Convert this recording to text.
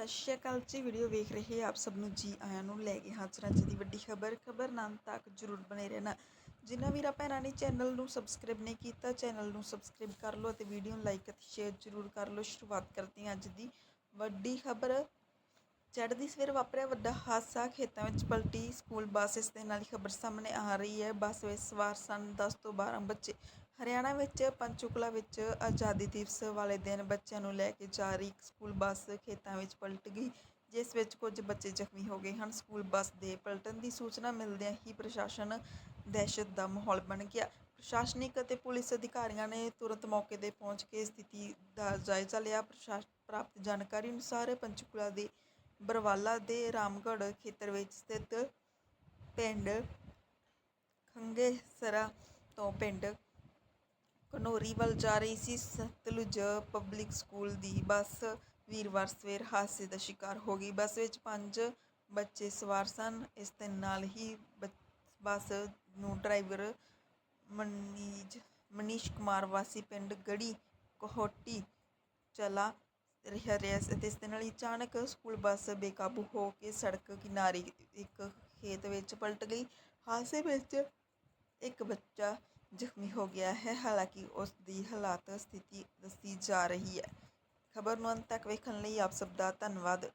ਸਤਿ ਸ਼੍ਰੀ ਅਕਾਲ ਜੀ, ਵੀਡੀਓ ਵੇਖ ਰਹੇ ਆਪ ਸਭ ਨੂੰ ਜੀ ਆਇਆਂ ਨੂੰ ਲੈ ਕੇ ਹਾਜ਼ਰ ਅੱਜ ਦੀ ਵੱਡੀ ਖਬਰ। ਖਬਰ ਨਾਲ ਤੱਕ ਜਰੂਰ ਬਣੇ ਰਹਿਣਾ। ਜਿਨ੍ਹਾਂ ਵੀਰਾਂ ਭੈਣਾਂ ਨੇ ਚੈਨਲ ਨੂੰ ਸਬਸਕ੍ਰਾਈਬ ਨਹੀਂ ਕੀਤਾ, ਚੈਨਲ ਨੂੰ ਸਬਸਕ੍ਰਾਈਬ ਕਰ ਲਓ ਅਤੇ ਵੀਡੀਓ ਨੂੰ ਲਾਈਕ ਅਤੇ ਸ਼ੇਅਰ ਜਰੂਰ ਕਰ ਲਓ। ਸ਼ੁਰੂਆਤ ਕਰਦੇ ਹਾਂ ਅੱਜ ਦੀ ਵੱਡੀ ਖਬਰ। ਚੜ੍ਹਦੀ ਸਵੇਰ ਵਾਪਰਿਆ ਵੱਡਾ ਹਾਦਸਾ। ਖੇਤਾਂ ਵਿੱਚ ਪਲਟੀ ਸਕੂਲ ਬੱਸ ਇਸ ਦੇ ਨਾਲ ਹੀ ਖਬਰ ਸਾਹਮਣੇ ਆ ਰਹੀ ਹੈ। ਬੱਸ ਵਿੱਚ ਸਵਾਰ ਸਨ 10 ਤੋਂ 12 ਬੱਚੇ। ਹਰਿਆਣਾ ਵਿੱਚ ਪੰਚਕੂਲਾ ਵਿੱਚ ਆਜ਼ਾਦੀ ਦਿਵਸ ਵਾਲੇ ਦਿਨ ਬੱਚਿਆਂ ਨੂੰ ਲੈ ਕੇ ਜਾ ਰਹੀ ਇੱਕ ਸਕੂਲ ਬੱਸ ਖੇਤਾਂ ਵਿੱਚ ਪਲਟ ਗਈ, ਜਿਸ ਵਿੱਚ ਕੁਝ ਬੱਚੇ ਜ਼ਖਮੀ ਹੋ ਗਏ ਹਨ। ਸਕੂਲ ਬੱਸ ਦੇ ਪਲਟਣ ਦੀ ਸੂਚਨਾ ਮਿਲਦਿਆਂ ਹੀ ਪ੍ਰਸ਼ਾਸਨ ਦਹਿਸ਼ਤ ਦਾ ਮਾਹੌਲ ਬਣ ਗਿਆ। ਪ੍ਰਸ਼ਾਸਨਿਕ ਅਤੇ ਪੁਲਿਸ ਅਧਿਕਾਰੀਆਂ ਨੇ ਤੁਰੰਤ ਮੌਕੇ ਤੇ ਪਹੁੰਚ ਕੇ ਸਥਿਤੀ ਦਾ ਜਾਇਜ਼ਾ ਲਿਆ। ਪ੍ਰਸ਼ਾਸ ਪ੍ਰਾਪਤ ਜਾਣਕਾਰੀ ਅਨੁਸਾਰ ਪੰਚਕੂਲਾ ਦੇ ਬਰਵਾਲਾ ਦੇ ਰਾਮਗੜ੍ਹ ਖੇਤਰ ਵਿੱਚ ਸਥਿਤ ਪਿੰਡ ਖੰਗੇਸਰਾ ਤੋਂ ਪਿੰਡ ਘਨੌਰੀ ਵੱਲ ਜਾ ਰਹੀ ਸੀ। ਸਤਲੁਜ ਪਬਲਿਕ ਸਕੂਲ ਦੀ ਬੱਸ ਵੀਰਵਾਰ ਸਵੇਰ ਹਾਦਸੇ ਦਾ ਸ਼ਿਕਾਰ ਹੋ ਗਈ। ਬੱਸ ਵਿੱਚ ਪੰਜ ਬੱਚੇ ਸਵਾਰ ਸਨ। ਇਸ ਦੇ ਨਾਲ ਹੀ ਬੱਸ ਨੂੰ ਡਰਾਈਵਰ ਮਨੀਜ, ਮਨੀਸ਼ ਕੁਮਾਰ ਵਾਸੀ ਪਿੰਡ ਗੜੀ ਕੋਹਟੀ ਚਲਾ ਰਿਹਾ ਰਿਹਾ ਅਤੇ ਇਸ ਦੇ ਨਾਲ ਹੀ ਅਚਾਨਕ ਸਕੂਲ ਬੱਸ ਬੇਕਾਬੂ ਹੋ ਕੇ ਸੜਕ ਕਿਨਾਰੇ ਇੱਕ ਖੇਤ ਵਿੱਚ ਪਲਟ ਗਈ। ਹਾਦਸੇ ਵਿੱਚ ਇੱਕ ਬੱਚਾ ਜ਼ਖਮੀ ਹੋ ਗਿਆ ਹੈ। ਹਾਲਾਂਕਿ ਉਸ ਦੀ ਹਾਲਾਤ ਸਥਿਤੀ ਦੱਸੀ ਜਾ ਰਹੀ ਹੈ। ਖਬਰ ਨੂੰ ਅੰਤ ਤੱਕ ਵੇਖਣ ਲਈ ਆਪ ਸਭ ਦਾ ਧੰਨਵਾਦ।